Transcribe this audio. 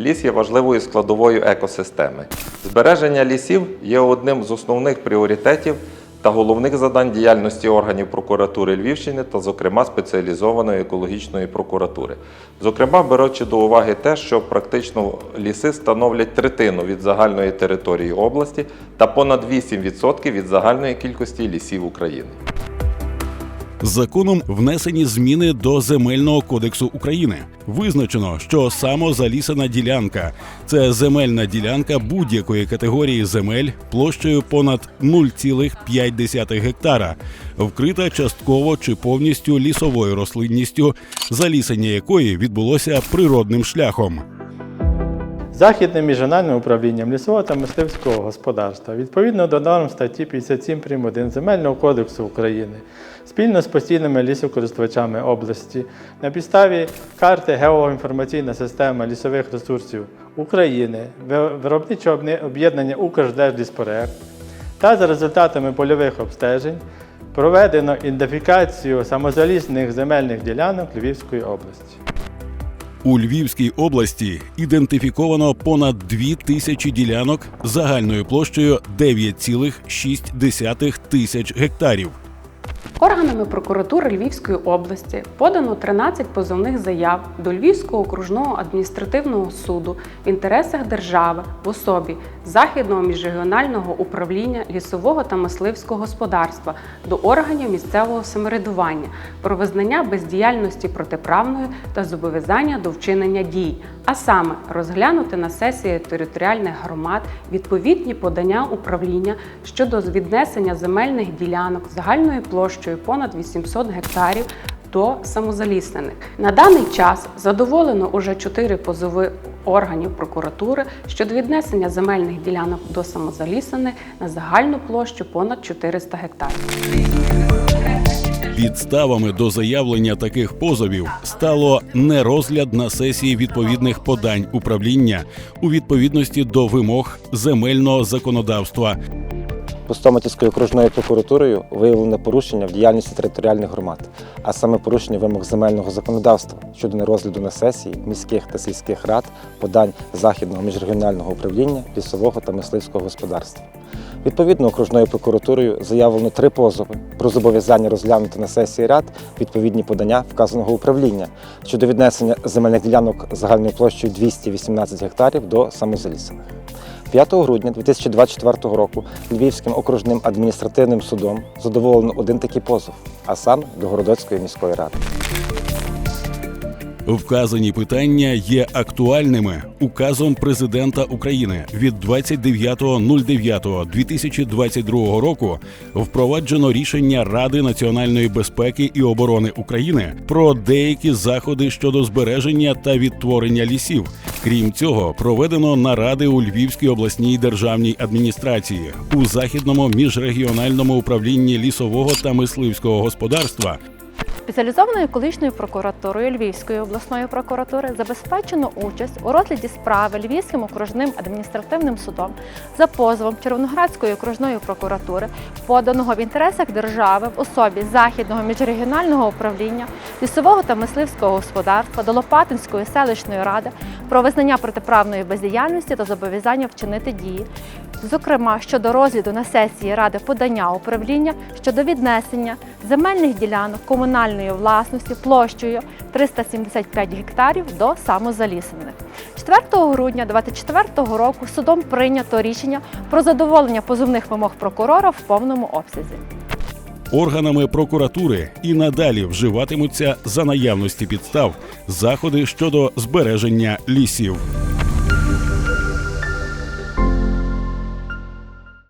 Ліс є важливою складовою екосистеми. Збереження лісів є одним з основних пріоритетів та головних завдань діяльності органів прокуратури Львівщини та, зокрема, спеціалізованої екологічної прокуратури. Зокрема, беручи до уваги те, що практично ліси становлять третину від загальної території області та понад 8% від загальної кількості лісів України. Законом внесені зміни до земельного кодексу України. Визначено, що самозалісена ділянка це земельна ділянка будь-якої категорії земель площею понад 0,5 гектара, вкрита частково чи повністю лісовою рослинністю, залісення якої відбулося природним шляхом. Західним міжнародним управлінням лісового та мисливського господарства відповідно до норм статті 57 прим. 1 Земельного кодексу України спільно з постійними лісокористувачами області на підставі карти геоінформаційна система лісових ресурсів України, виробничого об'є- об'єднання «Укрдержліспроект» та за результатами польових обстежень проведено ідентифікацію самозалісних земельних ділянок Львівської області. У Львівській області ідентифіковано понад дві тисячі ділянок загальною площею 9,6 тисяч гектарів. Органами прокуратури Львівської області подано 13 позовних заяв до Львівського окружного адміністративного суду в інтересах держави в особі Західного міжрегіонального управління лісового та мисливського господарства до органів місцевого самоврядування про визнання бездіяльності протиправною та зобов'язання до вчинення дій, а саме розглянути на сесії територіальних громад відповідні подання управління щодо віднесення земельних ділянок загальною площею понад 800 гектарів до самозаліснених. На даний час задоволено уже чотири позови органів прокуратури щодо віднесення земельних ділянок до самозаліснених на загальну площу понад 400 гектарів. Підставами до заявлення таких позовів стало нерозгляд на сесії відповідних подань управління у відповідності до вимог земельного законодавства, Пустоматівською окружною прокуратурою виявлено порушення в діяльності територіальних громад, а саме порушення вимог земельного законодавства щодо нерозгляду на сесії міських та сільських рад подань західного міжрегіонального управління лісового та мисливського господарства. Відповідно, окружною прокуратурою заявлено три позови про зобов'язання розглянути на сесії рад відповідні подання вказаного управління щодо віднесення земельних ділянок загальною площею 218 гектарів до самозалісених. 5 грудня 2024 року Львівським окружним адміністративним судом задоволено один такий позов, а саме до Городоцької міської ради. Вказані питання є актуальними указом президента України від 29.09.2022 року. Впроваджено рішення Ради національної безпеки і оборони України про деякі заходи щодо збереження та відтворення лісів. Крім цього, проведено наради у Львівській обласній державній адміністрації у західному міжрегіональному управлінні лісового та мисливського господарства. Спеціалізованою екологічною прокуратурою Львівської обласної прокуратури забезпечено участь у розгляді справи Львівським окружним адміністративним судом за позовом Червоноградської окружної прокуратури, поданого в інтересах держави в особі Західного міжрегіонального управління лісового та мисливського господарства до Лопатинської селищної ради про визнання протиправної бездіяльності та зобов'язання вчинити дії, зокрема щодо розгляду на сесії ради подання управління щодо віднесення земельних ділянок комунальної власності площею 375 гектарів до самозалісених. 4 грудня 2024 року судом прийнято рішення про задоволення позовних вимог прокурора в повному обсязі. Органами прокуратури і надалі вживатимуться за наявності підстав заходи щодо збереження лісів.